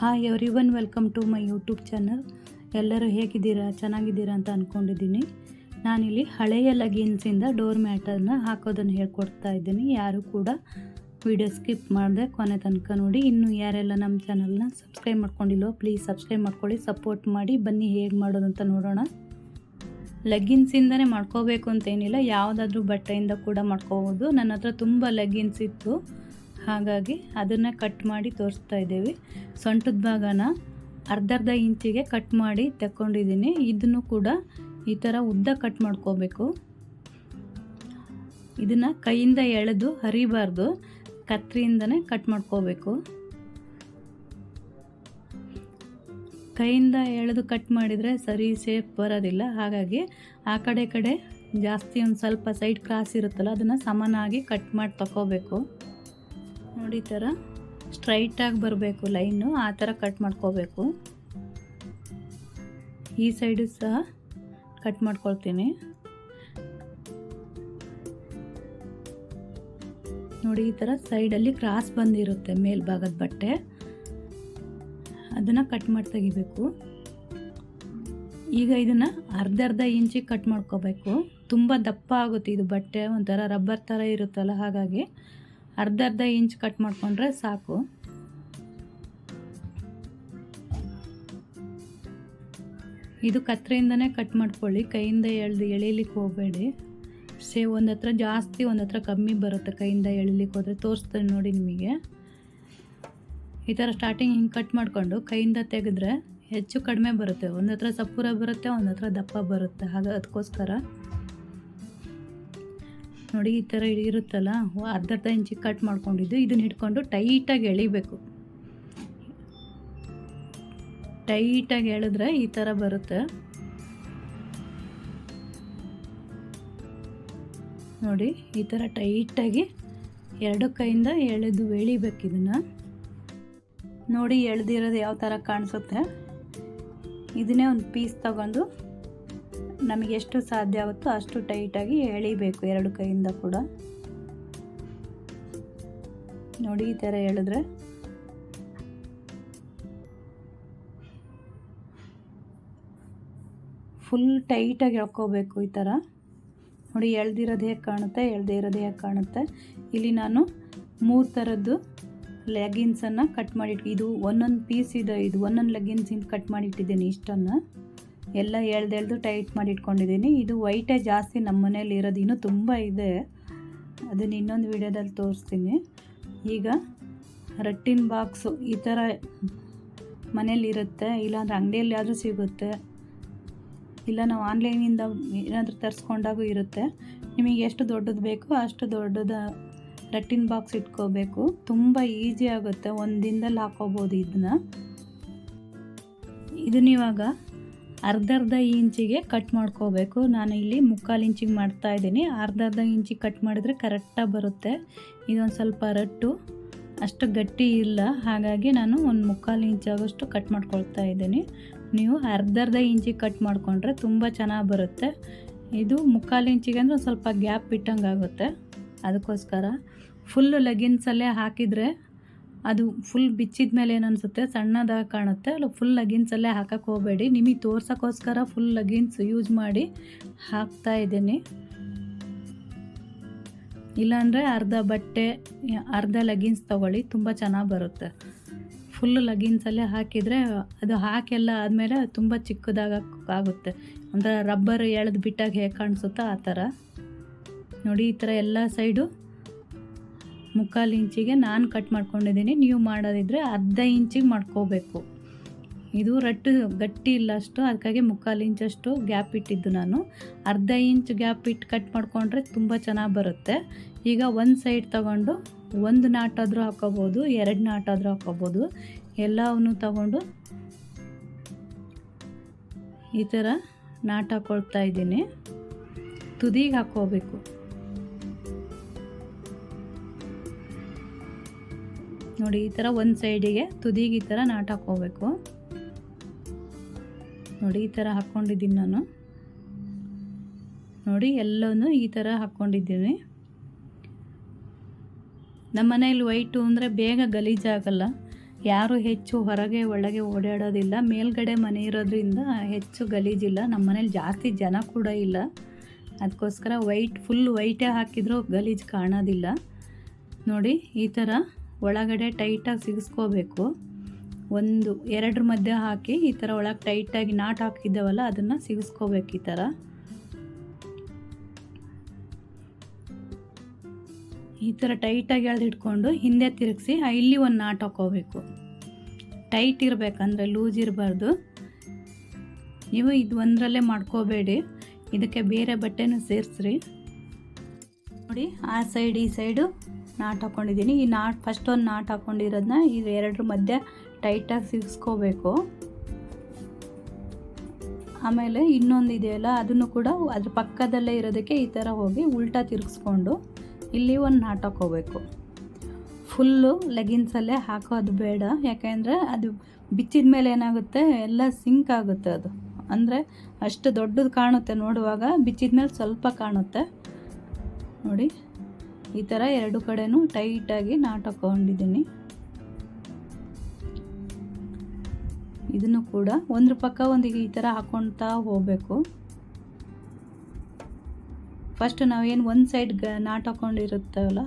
Hi everyone welcome to my YouTube channel ಎಲ್ಲರೂ ಹೇಗಿದ್ದೀರಾ? ಚೆನ್ನಾಗಿದ್ದೀರಾ ಅಂತ ಅಂದ್ಕೊಂಡಿದ್ದೀನಿ ನಾನಿಲ್ಲಿ ಹಳೆಯ ಲಗಿನ್ಸಿಂದ ಡೋರ್ ಮ್ಯಾಟನ್ನು ಹಾಕೋದನ್ನು ಹೇಳ್ಕೊಡ್ತಾ ಇದ್ದೀನಿ. ಯಾರು ಕೂಡ ವಿಡಿಯೋ ಸ್ಕಿಪ್ ಮಾಡಿದೆ ಕೊನೆ ತನಕ ನೋಡಿ. ಇನ್ನು ಯಾರೆಲ್ಲ ನಮ್ಮ ಚಾನಲ್ನ ಸಬ್ಸ್ಕ್ರೈಬ್ ಮಾಡ್ಕೊಂಡಿಲ್ವೋ ಪ್ಲೀಸ್ ಸಬ್ಸ್ಕ್ರೈಬ್ ಮಾಡ್ಕೊಳ್ಳಿ. ಸಪೋರ್ಟ್ ಮಾಡಿ. ಬನ್ನಿ ಹೇಗೆ ಮಾಡೋದು ಅಂತ ನೋಡೋಣ. ಲೆಗ್ಗಿನ್ಸಿಂದನೇ ಮಾಡ್ಕೋಬೇಕು ಅಂತೇನಿಲ್ಲ ಯಾವುದಾದ್ರೂ ಬಟ್ಟೆಯಿಂದ ಕೂಡ ಮಾಡ್ಕೋಬೋದು. ನನ್ನ ಹತ್ರ ತುಂಬ ಲೆಗ್ಗಿನ್ಸ್ ಇತ್ತು. ಹಾಗಾಗಿ ಅದನ್ನು ಕಟ್ ಮಾಡಿ ತೋರಿಸ್ತಾ ಇದ್ದೀವಿ. ಸೊಂಟದ ಭಾಗನ ಅರ್ಧರ್ಧ ಇಂಚಿಗೆ ಕಟ್ ಮಾಡಿ ತಕ್ಕೊಂಡಿದ್ದೀನಿ. ಇದನ್ನು ಕೂಡ ಈ ಥರ ಉದ್ದ ಕಟ್ ಮಾಡ್ಕೋಬೇಕು. ಇದನ್ನು ಕೈಯಿಂದ ಎಳೆದು ಹರಿಬಾರ್ದು. ಕತ್ರಿಯಿಂದನೇ ಕಟ್ ಮಾಡ್ಕೋಬೇಕು. ಕೈಯಿಂದ ಎಳೆದು ಕಟ್ ಮಾಡಿದರೆ ಸರಿ ಸೇಫ್ ಬರೋದಿಲ್ಲ. ಹಾಗಾಗಿ ಆ ಕಡೆ ಕಡೆ ಜಾಸ್ತಿ ಒಂದು ಸ್ವಲ್ಪ ಸೈಡ್ ಕ್ರಾಸ್ ಇರುತ್ತಲ್ಲ, ಅದನ್ನು ಸಮನಾಗಿ ಕಟ್ ಮಾಡಿ ತಗೋಬೇಕು ನೋಡಿ ಈ ಥರ ಸ್ಟ್ರೈಟಾಗಿ ಬರಬೇಕು ಲೈನು, ಆ ಥರ ಕಟ್ ಮಾಡ್ಕೋಬೇಕು. ಈ ಸೈಡು ಸಹ ಕಟ್ ಮಾಡ್ಕೊಳ್ತೀನಿ. ನೋಡಿ ಈ ಥರ ಸೈಡಲ್ಲಿ ಕ್ರಾಸ್ ಬಂದಿರುತ್ತೆ ಮೇಲ್ಭಾಗದ ಬಟ್ಟೆ. ಅದನ್ನು ಕಟ್ ಮಾಡಿ ತೆಗಿಬೇಕು. ಈಗ ಇದನ್ನು ಅರ್ಧ ಅರ್ಧ ಇಂಚಿಗೆ ಕಟ್ ಮಾಡ್ಕೋಬೇಕು. ತುಂಬ ದಪ್ಪ ಆಗುತ್ತೆ ಇದು ಬಟ್ಟೆ, ಒಂಥರ ರಬ್ಬರ್ ಥರ ಇರುತ್ತಲ್ಲ ಹಾಗಾಗಿ. ಅರ್ಧ ಅರ್ಧ ಇಂಚ್ ಕಟ್ ಮಾಡಿಕೊಂಡ್ರೆ ಸಾಕು. ಇದು ಕತ್ರೆಯಿಂದನೇ ಕಟ್ ಮಾಡ್ಕೊಳ್ಳಿ. ಕೈಯಿಂದ ಎಳ್ದು ಎಳೀಲಿಕ್ಕೆ ಹೋಗಬೇಡಿ. ಸೇ, ಒಂದು ಹತ್ರ ಜಾಸ್ತಿ, ಒಂದು ಹತ್ರ ಕಮ್ಮಿ ಬರುತ್ತೆ ಕೈಯಿಂದ ಎಳಿಲಿಕ್ಕೆ ಹೋದರೆ. ತೋರಿಸ್ತೇನೆ ನೋಡಿ ನಿಮಗೆ. ಈ ಥರ ಸ್ಟಾರ್ಟಿಂಗ್ ಹಿಂಗೆ ಕಟ್ ಮಾಡಿಕೊಂಡು ಕೈಯಿಂದ ತೆಗೆದ್ರೆ ಹೆಚ್ಚು ಕಡಿಮೆ ಬರುತ್ತೆ. ಒಂದು ಹತ್ರ ಸಪೂರ ಬರುತ್ತೆ, ಒಂದು ಹತ್ರ ದಪ್ಪ ಬರುತ್ತೆ. ಹಾಗೆ, ಅದಕ್ಕೋಸ್ಕರ. ನೋಡಿ ಈ ಥರ ಇರುತ್ತಲ್ಲ? ಅರ್ಧ ಅರ್ಧ ಇಂಚಿ ಕಟ್ ಮಾಡ್ಕೊಂಡಿದ್ದು. ಇದನ್ನ ಹಿಡ್ಕೊಂಡು ಟೈಟಾಗಿ ಎಳಿಬೇಕು. ಟೈಟಾಗಿ ಎಳೆದ್ರೆ ಈ ಥರ ಬರುತ್ತೆ. ನೋಡಿ, ಈ ಥರ ಟೈಟಾಗಿ ಎರಡು ಕೈಯಿಂದ ಎಳೆದು ಎಳಿಬೇಕು ಇದನ್ನು. ನೋಡಿ ಎಳ್ದಿರೋದು ಯಾವ ಥರ ಕಾಣಿಸುತ್ತೆ? ಇದನ್ನೇ ಒಂದು ಪೀಸ್ ತಗೊಂಡು ನಮಗೆ ಎಷ್ಟು ಸಾಧ್ಯ ಆಗುತ್ತೋ ಅಷ್ಟು ಟೈಟಾಗಿ ಎಳಿಬೇಕು ಎರಡು ಕೈಯಿಂದ ಕೂಡ. ನೋಡಿ ಈ ಥರ ಹೇಳಿದ್ರೆ ಫುಲ್ ಟೈಟಾಗಿ ಎಳ್ಕೋಬೇಕು ಈ ಥರ. ನೋಡಿ ಎಳ್ದಿರೋದು ಹೇಗೆ ಕಾಣುತ್ತೆ? ಎಳ್ದೇ ಇರೋದು ಹೇಗೆ ಕಾಣುತ್ತೆ? ಇಲ್ಲಿ ನಾನು ಮೂರು ಥರದ್ದು ಲೆಗಿನ್ಸನ್ನು ಕಟ್ ಮಾಡಿ ಇದು ಒಂದೊಂದು ಪೀಸ್ ಇದೆ. ಇದು ಒಂದೊಂದು ಲೆಗಿನ್ಸಿಂದ ಕಟ್ ಮಾಡಿಟ್ಟಿದ್ದೀನಿ ಇಷ್ಟನ್ನು. ಎಲ್ಲ ಎಳ್ದೆಳ್ದು ಟೈಟ್ ಮಾಡಿ ಇಟ್ಕೊಂಡಿದ್ದೀನಿ. ಇದು ವೈಟೇ ಜಾಸ್ತಿ ನಮ್ಮ ಮನೇಲಿ ಇರೋದು ಇನ್ನೂ ತುಂಬ ಇದೆ. ಅದನ್ನು ಇನ್ನೊಂದು ವಿಡಿಯೋದಲ್ಲಿ ತೋರಿಸ್ತೀನಿ. ಈಗ ರಟ್ಟಿನ ಬಾಕ್ಸು ಈ ಥರ ಮನೇಲಿರುತ್ತೆ ಇಲ್ಲಾಂದ್ರೆ ಅಂಗಡಿಯಲ್ಲಿ ಆದರೂ ಸಿಗುತ್ತೆ. ಇಲ್ಲ ನಾವು ಆನ್ಲೈನಿಂದ ಏನಾದರೂ ತರಿಸ್ಕೊಂಡಾಗೂ ಇರುತ್ತೆ. ನಿಮಗೆ ಎಷ್ಟು ದೊಡ್ಡದು ಬೇಕೋ ಅಷ್ಟು ದೊಡ್ಡದ ರಟ್ಟಿನ ಬಾಕ್ಸ್ ಇಟ್ಕೋಬೇಕು. ತುಂಬ ಈಸಿ ಆಗುತ್ತೆ. ಒಂದು ದಿನದಲ್ಲಿ ಹಾಕೋಬೋದು ಇದನ್ನ. ಇದನ್ನ ಇವಾಗ ಅರ್ಧ ಅರ್ಧ ಇಂಚಿಗೆ ಕಟ್ ಮಾಡ್ಕೋಬೇಕು. ನಾನು ಇಲ್ಲಿ ಮುಕ್ಕಾಲು ಇಂಚಿಗೆ ಮಾಡ್ತಾ ಇದ್ದೀನಿ. ಅರ್ಧ ಅರ್ಧ ಇಂಚಿಗೆ ಕಟ್ ಮಾಡಿದರೆ ಕರೆಕ್ಟಾಗಿ ಬರುತ್ತೆ. ಇದೊಂದು ಸ್ವಲ್ಪ ರಟ್ಟು. ಅಷ್ಟು ಗಟ್ಟಿ ಇಲ್ಲ. ಹಾಗಾಗಿ ನಾನು ಒಂದು ಮುಕ್ಕಾಲು ಇಂಚಾಗಷ್ಟು ಕಟ್ ಮಾಡ್ಕೊಳ್ತಾ ಇದ್ದೀನಿ. ನೀವು ಅರ್ಧ ಅರ್ಧ ಇಂಚಿಗೆ ಕಟ್ ಮಾಡಿಕೊಂಡ್ರೆ ತುಂಬ ಚೆನ್ನಾಗಿ ಬರುತ್ತೆ. ಇದು ಮುಕ್ಕಾಲು ಇಂಚಿಗೆ ಅಂದರೆ ಸ್ವಲ್ಪ ಗ್ಯಾಪ್ ಬಿಟ್ಟಂಗೆ ಆಗುತ್ತೆ ಅದಕ್ಕೋಸ್ಕರ ಫುಲ್ಲು ಲೆಗಿನ್ಸಲ್ಲೇ ಹಾಕಿದರೆ ಅದು ಫುಲ್ ಬಿಚ್ಚಿದ ಮೇಲೆ ಏನು ಅನಿಸುತ್ತೆ ಸಣ್ಣದಾಗಿ ಕಾಣುತ್ತೆ. ಅಲ್ಲ ಫುಲ್ ಲಗಿನ್ಸಲ್ಲೇ ಹಾಕಕ್ಕೆ ಹೋಗಬೇಡಿ. ನಿಮಗೆ ತೋರ್ಸೋಕ್ಕೋಸ್ಕರ ಫುಲ್ ಲಗಿನ್ಸ್ ಯೂಸ್ ಮಾಡಿ ಹಾಕ್ತಾ ಇದ್ದೀನಿ. ಇಲ್ಲಾಂದರೆ ಅರ್ಧ ಬಟ್ಟೆ, ಅರ್ಧ ಲಗಿನ್ಸ್ ತೊಗೊಳ್ಳಿ, ತುಂಬ ಚೆನ್ನಾಗಿ ಬರುತ್ತೆ. ಫುಲ್ ಲಗಿನ್ಸಲ್ಲೇ ಹಾಕಿದರೆ ಅದು ಹಾಕೆಲ್ಲ ಆದಮೇಲೆ ತುಂಬ ಚಿಕ್ಕದಾಗ ಆಗುತ್ತೆ. ಒಂಥರ ರಬ್ಬರ್ ಎಳೆದು ಬಿಟ್ಟಾಗ ಹೇಗೆ ಕಾಣಿಸುತ್ತೋ ಆ ಥರ. ನೋಡಿ, ಈ ಥರ ಎಲ್ಲ ಸೈಡು ಮುಕ್ಕಾಲು ಇಂಚಿಗೆ ನಾನು ಕಟ್ ಮಾಡ್ಕೊಂಡಿದ್ದೀನಿ. ನೀವು ಮಾಡೋದಿದ್ರೆ ಅರ್ಧ ಇಂಚಿಗೆ ಮಾಡ್ಕೋಬೇಕು. ಇದು ರಟ್ಟು ಗಟ್ಟಿ ಇಲ್ಲ ಅಷ್ಟು, ಅದಕ್ಕಾಗಿ ಮುಕ್ಕಾಲು ಇಂಚಷ್ಟು ಗ್ಯಾಪ್ ಇಟ್ಟಿದ್ದು ನಾನು. ಅರ್ಧ ಇಂಚ್ ಗ್ಯಾಪ್ ಇಟ್ಟು ಕಟ್ ಮಾಡಿಕೊಂಡ್ರೆ ತುಂಬ ಚೆನ್ನಾಗಿ ಬರುತ್ತೆ. ಈಗ ಒಂದು ಸೈಡ್ ತಗೊಂಡು ಒಂದು ನಾಟಾದರೂ ಹಾಕೋಬೋದು, ಎರಡು ನಾಟಾದರೂ ಹಾಕೋಬೋದು. ಎಲ್ಲವನ್ನು ತಗೊಂಡು ಈ ಥರ ನಾಟ್ ಹಾಕ್ಕೊಳ್ತಾ ಇದ್ದೀನಿ. ತುದಿಗೆ ಹಾಕ್ಕೋಬೇಕು. ನೋಡಿ, ಈ ಥರ ಒಂದು ಸೈಡಿಗೆ ತುದಿಗೆ ಈ ಥರ ನಾಟ್ ಹಾಕ್ಕೋಬೇಕು. ನೋಡಿ, ಈ ಥರ ಹಾಕ್ಕೊಂಡಿದ್ದೀನಿ ನಾನು. ನೋಡಿ ಎಲ್ಲವೂ ಈ ಥರ ಹಾಕ್ಕೊಂಡಿದ್ದೀನಿ. ನಮ್ಮ ಮನೇಲಿ ವೈಟು ಅಂದರೆ ಬೇಗ ಗಲೀಜಾಗಲ್ಲ. ಯಾರು ಹೆಚ್ಚು ಹೊರಗೆ, ಒಳಗೆ ಓಡಾಡೋದಿಲ್ಲ. ಮೇಲ್ಗಡೆ ಮನೆ ಇರೋದ್ರಿಂದ ಹೆಚ್ಚು ಗಲೀಜಿಲ್ಲ. ನಮ್ಮ ಮನೇಲಿ ಜಾಸ್ತಿ ಜನ ಕೂಡ ಇಲ್ಲ. ಅದಕ್ಕೋಸ್ಕರ ವೈಟ್ ಫುಲ್ ವೈಟೇ ಹಾಕಿದರೂ ಗಲೀಜು ಕಾಣೋದಿಲ್ಲ. ನೋಡಿ, ಈ ಥರ ಒಳಗಡೆ ಟೈಟಾಗಿ ಸಿಗಿಸ್ಕೋಬೇಕು. ಒಂದು, ಎರಡರ ಮಧ್ಯೆ ಹಾಕಿ ಈ ಥರ ಒಳಗೆ ಟೈಟಾಗಿ ನಾಟ್ ಹಾಕಿದ್ದೇವಲ್ಲ, ಅದನ್ನು ಸಿಗಿಸ್ಕೋಬೇಕು ಈ ಥರ. ಈ ಥರ ಟೈಟಾಗಿ ಎಳೆದಿಟ್ಕೊಂಡು ಹಿಂದೆ ತಿರುಗಿಸಿ ಇಲ್ಲಿ ಒಂದು ನಾಟ್ ಹಾಕೋಬೇಕು. ಟೈಟ್ ಇರಬೇಕಂದ್ರೆ ಲೂಸ್ ಇರಬಾರ್ದು. ನೀವು ಇದು ಒಂದರಲ್ಲೇ ಮಾಡ್ಕೋಬೇಡಿ. ಇದಕ್ಕೆ ಬೇರೆ ಬಟ್ಟೆನೂ ಸೇರಿಸ್ರಿ. ನೋಡಿ, ಆ ಸೈಡ್, ಈ ಸೈಡು ನಾಟ್ ಹಾಕ್ಕೊಂಡಿದ್ದೀನಿ ಈ ನಾಟ್ ಫಸ್ಟ್ ಒಂದು ನಾಟ್ ಹಾಕ್ಕೊಂಡಿರೋದನ್ನ ಈ ಎರಡರ ಮಧ್ಯೆ ಟೈಟಾಗಿ ಸಿಗಿಸ್ಕೋಬೇಕು. ಆಮೇಲೆ ಇನ್ನೊಂದು ಇದೆಯಲ್ಲ, ಅದನ್ನು ಕೂಡ ಅದ್ರ ಪಕ್ಕದಲ್ಲೇ ಇರೋದಕ್ಕೆ ಈ ಥರ ಹೋಗಿ ಉಲ್ಟಾ ತಿರುಗಿಸ್ಕೊಂಡು ಇಲ್ಲಿ ಒಂದು ನಾಟ್ ಹಾಕೋಬೇಕು ಫುಲ್ಲು ಲೆಗಿನ್ಸಲ್ಲೇ ಹಾಕೋದು ಬೇಡ. ಯಾಕೆಂದರೆ ಅದು ಬಿಚ್ಚಿದ ಮೇಲೆ ಏನಾಗುತ್ತೆ? ಎಲ್ಲ ಸಿಂಕ್ ಆಗುತ್ತೆ ಅದು. ಅಂದರೆ ಅಷ್ಟು ದೊಡ್ಡದು ಕಾಣುತ್ತೆ ನೋಡುವಾಗ, ಬಿಚ್ಚಿದ ಮೇಲೆ ಸ್ವಲ್ಪ ಕಾಣುತ್ತೆ. ನೋಡಿ. ಈ ಥರ ಎರಡು ಕಡೆನೂ ಟೈಟಾಗಿ ನಾಟ್ ಹಾಕೊಂಡಿದ್ದೀನಿ. ಇದನ್ನು ಕೂಡ ಒಂದ್ರ ಪಕ್ಕ ಒಂದು ಈ ಥರ ಹಾಕ್ಕೊಳ್ತಾ ಹೋಗಬೇಕು. ಫಸ್ಟ್ ನಾವೇನು ಒಂದು ಸೈಡ್ ಗ ನಾಟ್ ಹಾಕೊಂಡಿರುತ್ತವಲ್ಲ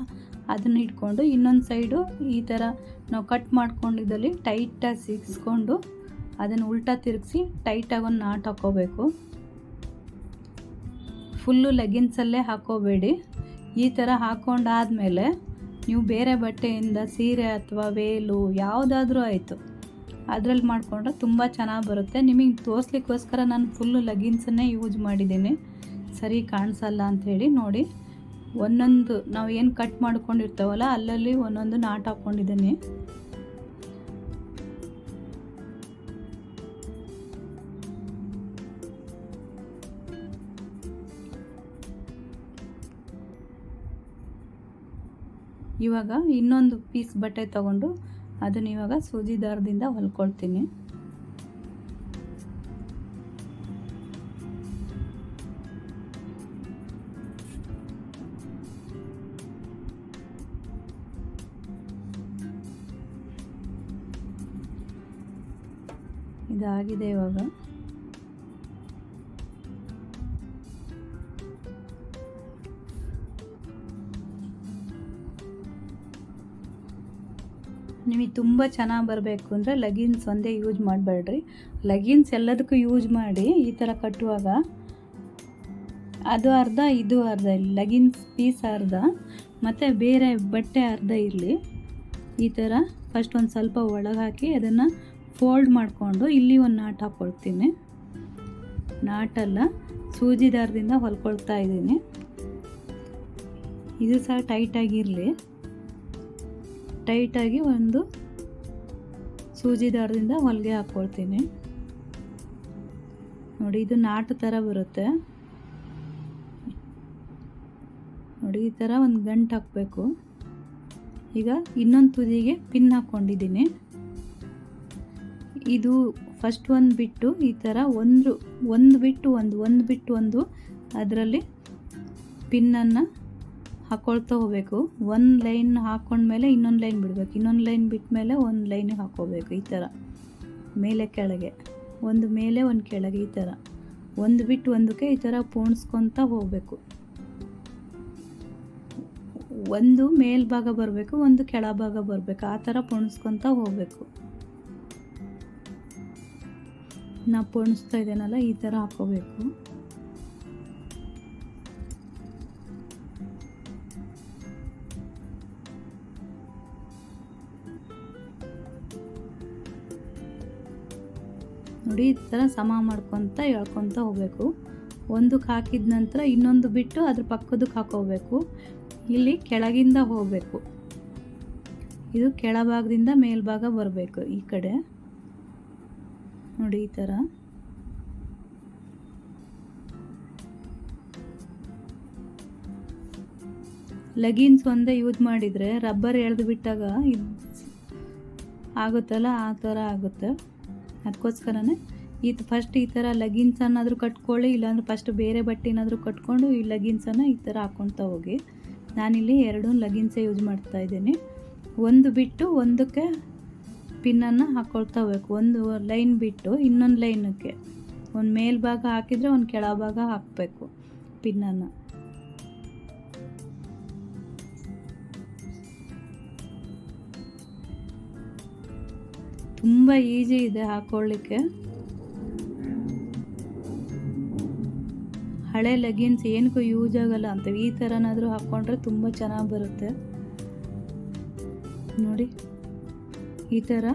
ಅದನ್ನು ಇಟ್ಕೊಂಡು ಇನ್ನೊಂದು ಸೈಡು ಈ ಥರ ನಾವು ಕಟ್ ಮಾಡ್ಕೊಂಡಿದ್ದಲ್ಲಿ ಟೈಟಾಗಿ ಸಿಗಿಸ್ಕೊಂಡು ಅದನ್ನು ಉಲ್ಟಾ ತಿರುಗಿಸಿ ಟೈಟಾಗಿ ಒಂದು ನಾಟ್ ಹಾಕೋಬೇಕು. ಫುಲ್ಲು ಲೆಗಿನ್ಸಲ್ಲೇ ಹಾಕೋಬೇಡಿ. ಈ ಥರ ಹಾಕ್ಕೊಂಡಾದಮೇಲೆ ನೀವು ಬೇರೆ ಬಟ್ಟೆಯಿಂದ ಸೀರೆ ಅಥವಾ ವೇಲು ಯಾವುದಾದ್ರೂ ಆಯಿತು. ಅದರಲ್ಲಿ ಮಾಡಿಕೊಂಡ್ರೆ ತುಂಬ ಚೆನ್ನಾಗಿ ಬರುತ್ತೆ. ನಿಮಗೆ ತೋರಿಸ್ಲಿಕ್ಕೋಸ್ಕರ ನಾನು ಫುಲ್ಲು ಲಗಿನ್ಸನ್ನೇ ಯೂಸ್ ಮಾಡಿದ್ದೀನಿ. ಸರಿ ಕಾಣಿಸಲ್ಲ ಅಂಥೇಳಿ ನೋಡಿ. ಒಂದೊಂದು ನಾವು ಏನು ಕಟ್ ಮಾಡ್ಕೊಂಡಿರ್ತೇವಲ್ಲ, ಅಲ್ಲಲ್ಲಿ ಒಂದೊಂದು ನಾಟ್ ಹಾಕ್ಕೊಂಡಿದ್ದೀನಿ ಇವಾಗ ಇನ್ನೊಂದು ಪೀಸ್ ಬಟ್ಟೆ ತಗೊಂಡು ಅದನ್ನ ಇವಾಗ ಸೂಜಿ ದಾರದಿಂದ ಹೊಲ್ಕೊಳ್ತೀನಿ. ಇದಾಗಿದೆ ಇವಾಗ. ನಿಮಗೆ ತುಂಬ ಚೆನ್ನಾಗಿ ಬರಬೇಕು ಅಂದರೆ ಲಗಿನ್ಸ್ ಒಂದೇ ಯೂಸ್ ಮಾಡಬೇಡ್ರಿ. ಲಗಿನ್ಸ್ ಎಲ್ಲದಕ್ಕೂ ಯೂಸ್ ಮಾಡಿ ಈ ಥರ ಕಟ್ಟುವಾಗ ಅದು ಅರ್ಧ, ಇದು ಅರ್ಧ ಲಗಿನ್ಸ್ ಪೀಸ್ ಅರ್ಧ, ಮತ್ತು ಬೇರೆ ಬಟ್ಟೆ ಅರ್ಧ ಇರಲಿ ಈ ಥರ ಫಸ್ಟ್ ಒಂದು ಸ್ವಲ್ಪ ಒಳಗೆ ಹಾಕಿ ಅದನ್ನು ಫೋಲ್ಡ್ ಮಾಡಿಕೊಂಡು ಇಲ್ಲಿ ಒಂದು ನಾಟ್ ಹಾಕ್ಕೊಳ್ತೀನಿ ನಾಟಲ್ಲ ಸೂಜಿ ದಾರದಿಂದ ಹೊಲ್ಕೊಳ್ತಾ ಇದ್ದೀನಿ. ಇದು ಸಹ ಟೈಟಾಗಿರಲಿ ಟೈಟಾಗಿ ಒಂದು ಸೂಜಿ ದಾರದಿಂದ ಹೊಲಿಗೆ ಹಾಕ್ಕೊಳ್ತೀನಿ. ನೋಡಿ, ಇದು ನಾಟು ಥರ ಬರುತ್ತೆ. ನೋಡಿ, ಈ ಥರ ಒಂದು ಗಂಟು ಹಾಕಬೇಕು. ಈಗ ಇನ್ನೊಂದು ತುದಿಗೆ ಪಿನ್ ಹಾಕ್ಕೊಂಡಿದ್ದೀನಿ. ಇದು ಫಸ್ಟ್ ಒಂದು ಬಿಟ್ಟು ಈ ಥರ ಒಂದು ಒಂದು ಬಿಟ್ಟು ಒಂದು ಒಂದು ಬಿಟ್ಟು ಒಂದು, ಅದರಲ್ಲಿ ಪಿನ್ನನ್ನು ಹಾಕ್ಕೊಳ್ತಾ ಹೋಗಬೇಕು. ಒಂದು ಲೈನ್ ಹಾಕ್ಕೊಂಡ್ಮೇಲೆ ಇನ್ನೊಂದು ಲೈನ್ ಬಿಡಬೇಕು. ಇನ್ನೊಂದು ಲೈನ್ ಬಿಟ್ಟ ಮೇಲೆ ಒಂದು ಲೈನ್ ಹಾಕ್ಕೋಬೇಕು ಈ ಥರ ಮೇಲೆ ಕೆಳಗೆ. ಒಂದು ಮೇಲೆ, ಒಂದು ಕೆಳಗೆ, ಈ ಥರ ಒಂದು ಬಿಟ್ಟು ಒಂದಕ್ಕೆ ಈ ಥರ ಪೋಣಿಸ್ಕೊತ ಹೋಗಬೇಕು. ಒಂದು ಮೇಲ್ಭಾಗ ಬರಬೇಕು, ಒಂದು ಕೆಳಭಾಗ ಬರಬೇಕು. ಆ ಥರ ಪೋಣಿಸ್ಕೊತ ಹೋಗಬೇಕು. ನಾ ಪೋಣಿಸ್ತಾ ಇದ್ದೇನಲ್ಲ, ಈ ಥರ ಹಾಕೋಬೇಕು. ನೋಡಿ, ಈ ಥರ ಸಮ ಮಾಡ್ಕೊತ ಎಳ್ಕೊತ ಹೋಗಬೇಕು. ಒಂದಕ್ಕೆ ಹಾಕಿದ ನಂತರ ಇನ್ನೊಂದು ಬಿಟ್ಟು ಅದ್ರ ಪಕ್ಕದಕ್ಕೆ ಹಾಕೋಬೇಕು ಇಲ್ಲಿ ಕೆಳಗಿಂದ ಹೋಗಬೇಕು. ಇದು ಕೆಳಭಾಗದಿಂದ ಮೇಲ್ಭಾಗ ಬರಬೇಕು ಈ ಕಡೆ. ನೋಡಿ, ಈ ಥರ ಲಗಿನ್ಸ್ ಒಂದೇ ಯೂಸ್ ಮಾಡಿದರೆ ರಬ್ಬರ್ ಎಳೆದು ಬಿಟ್ಟಾಗ ಇದು ಆಗುತ್ತಲ್ಲ? ಆ ಥರ ಆಗುತ್ತೆ. ಅದಕ್ಕೋಸ್ಕರನೇ ಇದು ಫಸ್ಟ್ ಈ ಥರ ಲಗಿನ್ಸ್ ಅನ್ನಾದರೂ ಕಟ್ಕೊಳ್ಳಿ, ಇಲ್ಲಾಂದ್ರೆ ಫಸ್ಟ್ ಬೇರೆ ಬಟ್ಟೆ ಏನಾದರೂ ಕಟ್ಕೊಂಡು ಈ ಲಗಿನ್ಸನ್ನು ಈ ಥರ ಹಾಕ್ಕೊಳ್ತಾ ಹೋಗಿ. ನಾನಿಲ್ಲಿ ಎರಡು ಲಗಿನ್ಸೇ ಯೂಸ್ ಮಾಡ್ತಾ ಇದ್ದೀನಿ. ಒಂದು ಬಿಟ್ಟು ಒಂದಕ್ಕೆ ಪಿನ್ನನ್ನು ಹಾಕ್ಕೊಳ್ತಾ ಹೋಗ್ಬೇಕು. ಒಂದು ಲೈನ್ ಬಿಟ್ಟು ಇನ್ನೊಂದು ಲೈನಕ್ಕೆ ಒಂದು ಮೇಲ್ಭಾಗ ಹಾಕಿದರೆ ಒಂದು ಕೆಳಭಾಗ ಹಾಕಬೇಕು ಪಿನ್ನನ್ನು ತುಂಬ ಈಸಿ ಇದೆ ಹಾಕ್ಕೊಳ್ಳಿಕ್ಕೆ ಹಳೆ ಲೆಗಿನ್ಸ್ ಏನಕ್ಕೂ ಯೂಸ್ ಆಗಲ್ಲ ಅಂತ, ಈ ಥರನಾದರೂ ಹಾಕ್ಕೊಂಡ್ರೆ ತುಂಬ ಚೆನ್ನಾಗಿ ಬರುತ್ತೆ. ನೋಡಿ, ಈ ಥರ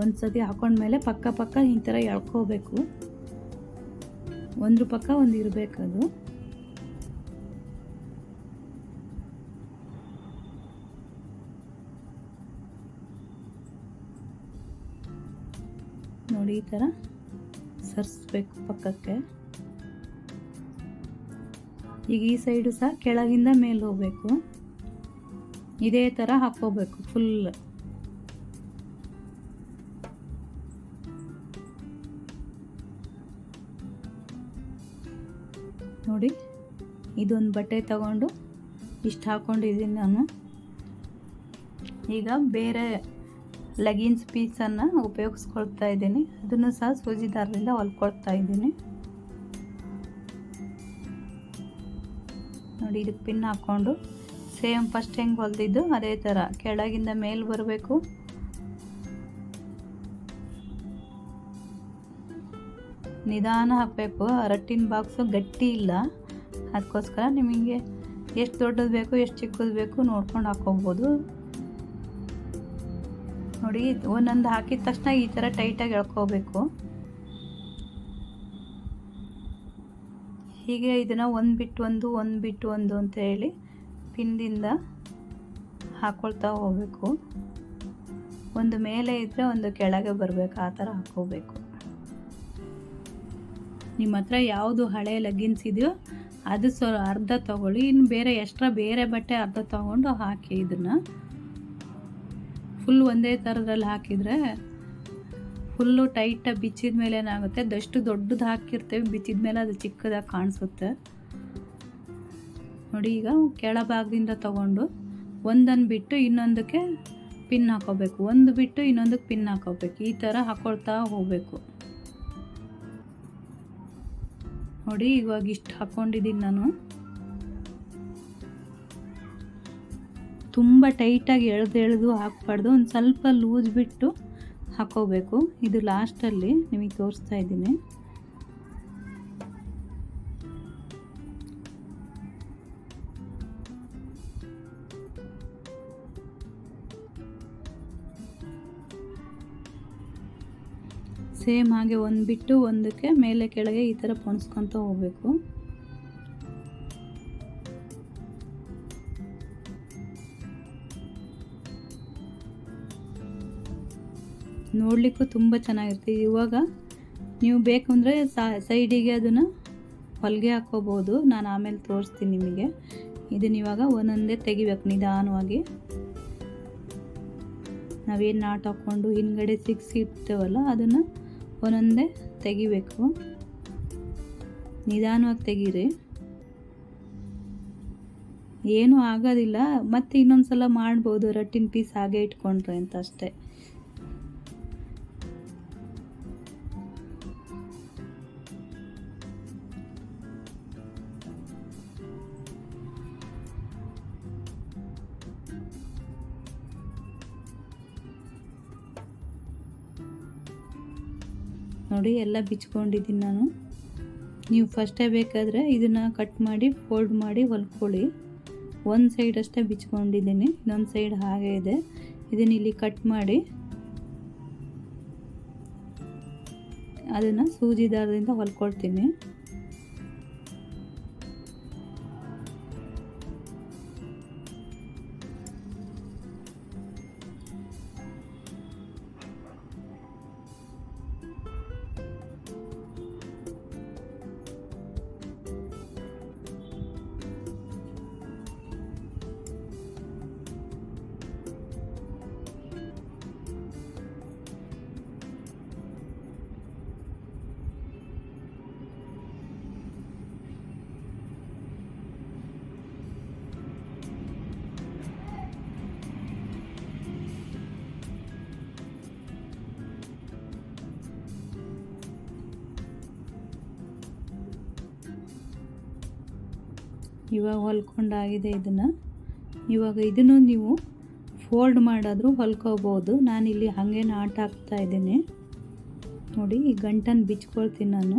ಒಂದು ಸತಿ ಹಾಕೊಂಡ್ಮೇಲೆ ಪಕ್ಕ ಪಕ್ಕ ಈ ಥರ ಎಳ್ಕೋಬೇಕು. ಒಂದ್ರ ಪಕ್ಕ, ಒಂದು ಇರಬೇಕದು. ನೋಡಿ ಈ ಥರ ಸರಿಸ್ಬೇಕು ಪಕ್ಕಕ್ಕೆ. ಈಗ ಈ ಸೈಡು ಸಹ ಕೆಳಗಿಂದ ಮೇಲೆ ಹೋಗಬೇಕು. ಇದೇ ಥರ ಹಾಕ್ಕೋಬೇಕು ಫುಲ್ ನೋಡಿ, ಇದೊಂದು ಬಟ್ಟೆ ತಗೊಂಡು ಇಷ್ಟು ಹಾಕ್ಕೊಂಡಿದ್ದೀನಿ ನಾನು. ಈಗ ಬೇರೆ ಲೆಗಿನ್ಸ್ ಪೀಸನ್ನು ಉಪಯೋಗಿಸ್ಕೊಳ್ತಾ ಇದ್ದೀನಿ. ಅದನ್ನು ಸಹ ಸೂಜಿ ದಾರದಿಂದ ಹೊಲ್ಕೊಳ್ತಾ ಇದ್ದೀನಿ. ನೋಡಿ, ಇದಕ್ಕೆ ಪಿನ್ ಹಾಕ್ಕೊಂಡು ಸೇಮ್ ಫಸ್ಟ್ ಹೆಂಗೆ ಹೊಲ್ದಿದ್ದು ಅದೇ ಥರ. ಕೆಳಗಿಂದ ಮೇಲೆ ಬರಬೇಕು. ನಿಧಾನ ಹಾಕಬೇಕು. ರಟ್ಟಿನ ಬಾಕ್ಸು ಗಟ್ಟಿ ಇಲ್ಲ. ಅದಕ್ಕೋಸ್ಕರ ನಿಮಗೆ ಎಷ್ಟು ದೊಡ್ಡದು ಬೇಕು, ಎಷ್ಟು ಚಿಕ್ಕದು ಬೇಕು ನೋಡ್ಕೊಂಡು ಹಾಕೋಬೋದು ನೋಡಿ, ಒಂದೊಂದು ಹಾಕಿದ ತಕ್ಷಣ ಈ ಥರ ಟೈಟಾಗಿ ಎಳ್ಕೋಬೇಕು. ಹೀಗೆ ಇದನ್ನು ಒಂದು ಬಿಟ್ಟು ಒಂದು ಒಂದು ಬಿಟ್ಟು ಒಂದು ಅಂತ ಹೇಳಿ ಪಿನ್ದಿಂದ ಹಾಕ್ಕೊಳ್ತಾ ಹೋಗಬೇಕು. ಒಂದು ಮೇಲೆ ಇದ್ದರೆ ಒಂದು ಕೆಳಗೆ ಬರಬೇಕು, ಆ ಥರ ಹಾಕ್ಕೋಬೇಕು. ನಿಮ್ಮ ಹತ್ರ ಯಾವುದು ಹಳೆ ಲಗ್ಗಿನ್ಸ್ ಇದೆಯೋ ಅದು ಸೊ ಅರ್ಧ ತೊಗೊಳ್ಳಿ. ಇನ್ನು ಬೇರೆ ಎಕ್ಸ್ಟ್ರಾ ಬೇರೆ ಬಟ್ಟೆ ಅರ್ಧ ತೊಗೊಂಡು ಹಾಕಿ ಇದನ್ನು ಫುಲ್ ಒಂದೇ ಥರದಲ್ಲಿ ಹಾಕಿದರೆ ಫುಲ್ಲು ಟೈಟಾಗಿ ಬಿಚ್ಚಿದ ಮೇಲೆ ಏನಾಗುತ್ತೆ? ಅದಷ್ಟು ದೊಡ್ಡದು ಹಾಕಿರ್ತೇವೆ, ಬಿಚ್ಚಿದ ಮೇಲೆ ಅದು ಚಿಕ್ಕದಾಗಿ ಕಾಣಿಸುತ್ತೆ. ನೋಡಿ, ಈಗ ಕೆಳಭಾಗದಿಂದ ತಗೊಂಡು ಒಂದನ್ನು ಬಿಟ್ಟು ಇನ್ನೊಂದಕ್ಕೆ ಪಿನ್ ಹಾಕೋಬೇಕು. ಒಂದು ಬಿಟ್ಟು ಇನ್ನೊಂದಕ್ಕೆ ಪಿನ್ ಹಾಕೋಬೇಕು. ಈ ಥರ ಹಾಕೊಳ್ತಾ ಹೋಗಬೇಕು. ನೋಡಿ, ಇವಾಗ ಇಷ್ಟು ಹಾಕ್ಕೊಂಡಿದ್ದೀನಿ ನಾನು. ತುಂಬ ಟೈಟಾಗಿ ಎಳೆದು ಎಳೆದು ಹಾಕ್ಬಾರ್ದು. ಒಂದು ಸ್ವಲ್ಪ ಲೂಸ್ ಬಿಟ್ಟು ಹಾಕೋಬೇಕು. ಇದು ಲಾಸ್ಟಲ್ಲಿ ನಿಮಗೆ ತೋರಿಸ್ತಾ ಇದ್ದೀನಿ. ಸೇಮ್ ಹಾಗೆ ಒಂದು ಬಿಟ್ಟು ಒಂದಕ್ಕೆ ಮೇಲೆ ಕೆಳಗೆ ಈ ಥರ ಪೊಣಿಸ್ಕೊತ ಹೋಗಬೇಕು. ನೋಡಲಿಕ್ಕೂ ತುಂಬ ಚೆನ್ನಾಗಿರುತ್ತೆ. ಇವಾಗ ನೀವು ಬೇಕು ಅಂದರೆ ಸೈಡಿಗೆ ಅದನ್ನು ಹೊಲಿಗೆ ಹಾಕ್ಕೋಬೋದು ನಾನು ಆಮೇಲೆ ತೋರಿಸ್ತೀನಿ ನಿಮಗೆ. ಇದನ್ನ ಇವಾಗ ಒಂದೊಂದೇ ತೆಗಿಬೇಕು ನಿಧಾನವಾಗಿ. ನಾವೇನು ನಾಟ್ ಹಾಕ್ಕೊಂಡು ಹಿಂದ್ಗಡೆ ಸಿಕ್ಸ್ ಇರ್ತೇವಲ್ಲ ಅದನ್ನು ಒಂದೊಂದೇ ತೆಗಿಬೇಕು. ನಿಧಾನವಾಗಿ ತೆಗೀರಿ. ಏನೂ ಆಗೋದಿಲ್ಲ. ಮತ್ತೆ ಇನ್ನೊಂದು ಸಲ ಮಾಡ್ಬೋದು, ರಟ್ಟಿನ ಪೀಸ್ ಹಾಗೆ ಇಟ್ಕೊಂಡ್ರೆ ಅಂತ ಅಷ್ಟೇ. ನೋಡಿ ಎಲ್ಲ ಬಿಚ್ಕೊಂಡಿದ್ದೀನಿ ನಾನು. ನೀವು ಫಸ್ಟೇ ಬೇಕಾದರೆ ಇದನ್ನು ಕಟ್ ಮಾಡಿ ಫೋಲ್ಡ್ ಮಾಡಿ, ಹೊಲ್ಕೊಳ್ಳಿ. ಒಂದು ಸೈಡ್ ಅಷ್ಟೇ ಬಿಚ್ಕೊಂಡಿದ್ದೀನಿ. ಇನ್ನೊಂದು ಸೈಡ್ ಹಾಗೆ ಇದೆ. ಇದನ್ನು ಇಲ್ಲಿ ಕಟ್ ಮಾಡಿ. ಅದನ್ನು ಸೂಜಿ ದಾರದಿಂದ ಹೊಲ್ಕೊಳ್ತೀನಿ. ಇವಾಗ ಹೊಲ್ಕೊಂಡಾಗಿದೆ ಇದನ್ನು. ಇವಾಗ ಇದನ್ನು ನೀವು ಫೋಲ್ಡ್ ಮಾಡಾದರೂ ಹೊಲ್ಕೋಬೋದು. ನಾನಿಲ್ಲಿ ಹಾಗೆ ನಾಟ್ ಹಾಕ್ತಾ ಇದ್ದೀನಿ. ನೋಡಿ, ಈ ಗಂಟನ್ನು ಬಿಚ್ಕೊಳ್ತೀನಿ ನಾನು.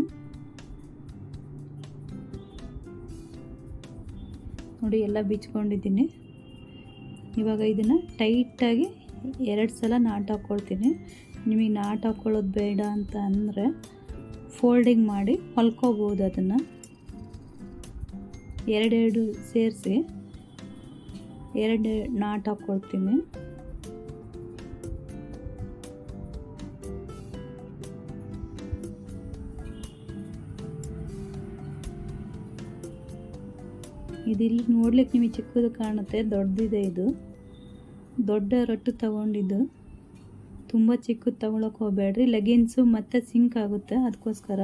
ನೋಡಿ, ಎಲ್ಲ ಬಿಚ್ಕೊಂಡಿದ್ದೀನಿ. ಇವಾಗ ಇದನ್ನು ಟೈಟಾಗಿ ಎರಡು ಸಲ ನಾಟ್ ಹಾಕ್ಕೊಳ್ತೀನಿ ನಿಮಗೆ ನಾಟ್ ಹಾಕ್ಕೊಳ್ಳೋದು ಬೇಡ ಅಂತ ಅಂದರೆ ಫೋಲ್ಡಿಂಗ್ ಮಾಡಿ ಹೊಲ್ಕೋಬೋದು ಅದನ್ನು. ಎರಡೆರಡು ಸೇರಿಸಿ, ಎರಡು ನಾಟ್ ಹಾಕ್ಕೊಳ್ತೀನಿ. ಇದಿಲ್ಲಿ ನೋಡ್ಲಿಕ್ಕೆ ನಿಮಗೆ ಚಿಕ್ಕದು ಕಾಣುತ್ತೆ, ದೊಡ್ಡದಿದೆ ಇದು. ದೊಡ್ಡ ರೊಟ್ಟು ತಗೊಂಡಿದ್ದು. ತುಂಬ ಚಿಕ್ಕದು ತಗೊಳಕ್ಕೆ ಹೋಗಬೇಡ್ರಿ. ಲೆಗಿನ್ಸು ಮತ್ತು ಸಿಂಕ್ ಆಗುತ್ತೆ, ಅದಕ್ಕೋಸ್ಕರ.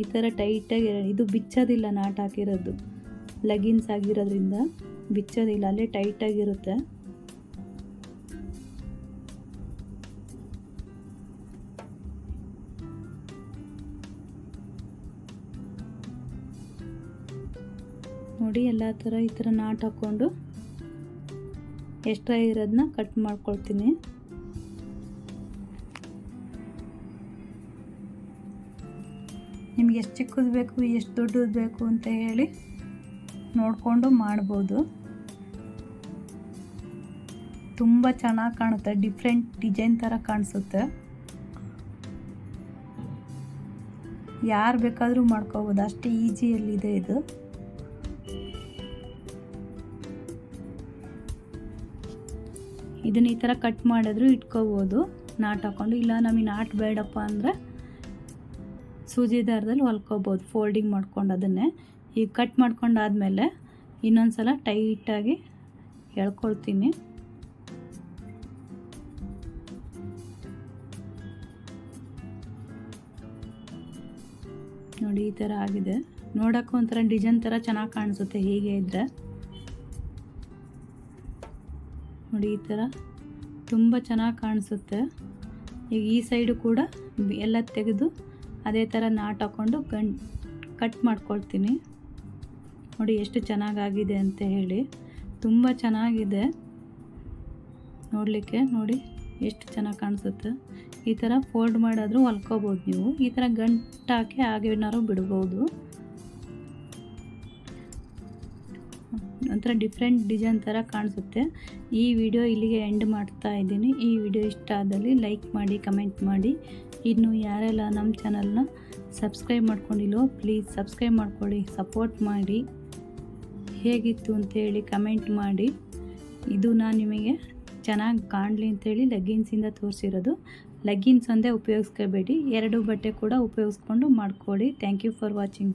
ಈ ಥರ ಟೈಟಾಗಿ ಇದು ಬಿಚ್ಚೋದಿಲ್ಲ ನಾಟ್ ಹಾಕಿರೋದು. ಲಗಿನ್ಸ್ ಆಗಿರೋದ್ರಿಂದ ಬಿಚ್ಚೋದಿಲ್ಲ, ಅಲ್ಲೇ ಟೈಟಾಗಿರುತ್ತೆ. ನೋಡಿ, ಎಲ್ಲ ಥರ ಈ ಥರ ನಾಟ್ ಹಾಕ್ಕೊಂಡು ಎಕ್ಸ್ಟ್ರಾ ಇರೋದನ್ನ ಕಟ್ ಮಾಡ್ಕೊಳ್ತೀನಿ. ನಿಮ್ಗೆ ಎಷ್ಟು ಚಿಕ್ಕದು ಬೇಕು, ಎಷ್ಟು ದೊಡ್ಡದು ಬೇಕು ಅಂತ ಹೇಳಿ ನೋಡಿಕೊಂಡು ಮಾಡ್ಬೋದು. ತುಂಬ ಚೆನ್ನಾಗಿ ಕಾಣುತ್ತೆ ಡಿಫ್ರೆಂಟ್ ಡಿಸೈನ್ ಥರ ಕಾಣಿಸುತ್ತೆ. ಯಾರು ಬೇಕಾದರೂ ಮಾಡ್ಕೋಬೋದು, ಅಷ್ಟೇ ಈಸಿಯಲ್ಲಿದೆ ಇದು. ಇದನ್ನ ಈ ಥರ ಕಟ್ ಮಾಡಿದ್ರು ಇಟ್ಕೋಬೋದು, ನಾಟ್ ಹಾಕ್ಕೊಂಡು ಇಲ್ಲ ನಮಗೆ ನಾಟ್ ಬೇಡಪ್ಪ ಅಂದರೆ ಸೂಜಿ ದಾರದಲ್ಲಿ ಹೊಲ್ಕೋಬೋದು ಫೋಲ್ಡಿಂಗ್ ಮಾಡ್ಕೊಂಡು ಅದನ್ನೇ. ಈಗ ಕಟ್ ಮಾಡ್ಕೊಂಡಾದಮೇಲೆ ಇನ್ನೊಂದು ಸಲ ಟೈಟಾಗಿ ಎಳ್ಕೊಳ್ತೀನಿ. ನೋಡಿ, ಈ ಥರ ಆಗಿದೆ. ನೋಡೋಕ್ಕೂ ಒಂಥರ ಡಿಸೈನ್ ಥರ ಚೆನ್ನಾಗಿ ಕಾಣಿಸುತ್ತೆ, ಹೀಗೆ ಇದ್ದರೆ ನೋಡಿ, ಈ ಥರ ತುಂಬ ಚೆನ್ನಾಗಿ ಕಾಣಿಸುತ್ತೆ. ಈಗ ಈ ಸೈಡು ಕೂಡ ಎಲ್ಲ ತೆಗೆದು ಅದೇ ಥರ ನಾಟ್ ಹಾಕ್ಕೊಂಡು ಗಂ ಕಟ್ ಮಾಡ್ಕೊಳ್ತೀನಿ. ನೋಡಿ ಎಷ್ಟು ಚೆನ್ನಾಗಾಗಿದೆ ಅಂತ ಹೇಳಿ. ತುಂಬ ಚೆನ್ನಾಗಿದೆ. ನೋಡಲಿಕ್ಕೆ ನೋಡಿ ಎಷ್ಟು ಚೆನ್ನಾಗಿ ಕಾಣಿಸುತ್ತೆ. ಈ ಥರ ಫೋಲ್ಡ್ ಮಾಡಾದರೂ ಹೊಲ್ಕೋಬೋದು ನೀವು. ಈ ಥರ ಗಂಟಾಕಿ ಹಾಗೇನಾದ್ರು ಬಿಡ್ಬೋದು. ಒಂಥರ ಡಿಫ್ರೆಂಟ್ ಡಿಸೈನ್ ಥರ ಕಾಣಿಸುತ್ತೆ. ಈ ವಿಡಿಯೋ ಇಲ್ಲಿಗೆ ಎಂಡ್ ಮಾಡ್ತಾ ಇದ್ದೀನಿ. ಈ ವಿಡಿಯೋ ಇಷ್ಟ ಆದಲ್ಲಿ ಲೈಕ್ ಮಾಡಿ, ಕಮೆಂಟ್ ಮಾಡಿ. ಇನ್ನು ಯಾರೆಲ್ಲ ನಮ್ಮ ಚಾನಲ್ನ ಸಬ್ಸ್ಕ್ರೈಬ್ ಮಾಡ್ಕೊಂಡಿಲ್ಲೋ ಪ್ಲೀಸ್ ಸಬ್ಸ್ಕ್ರೈಬ್ ಮಾಡ್ಕೊಳ್ಳಿ, ಸಪೋರ್ಟ್ ಮಾಡಿ. ಹೇಗಿತ್ತು ಅಂತೇಳಿ ಕಮೆಂಟ್ ಮಾಡಿ. ಇದು ನಾನು ನಿಮಗೆ ಚೆನ್ನಾಗಿ ಕಾಣಲಿ ಅಂತೇಳಿ ಲೆಗ್ಗಿನ್ಸಿಂದ ತೋರಿಸಿರೋದು. ಲೆಗ್ಗಿನ್ಸ್ ಒಂದೇ ಉಪಯೋಗಿಸ್ಕೋಬೇಡಿ, ಎರಡು ಬಟ್ಟೆ ಕೂಡ ಉಪಯೋಗಿಸ್ಕೊಂಡು ಮಾಡ್ಕೊಳ್ಳಿ. Thank you for watching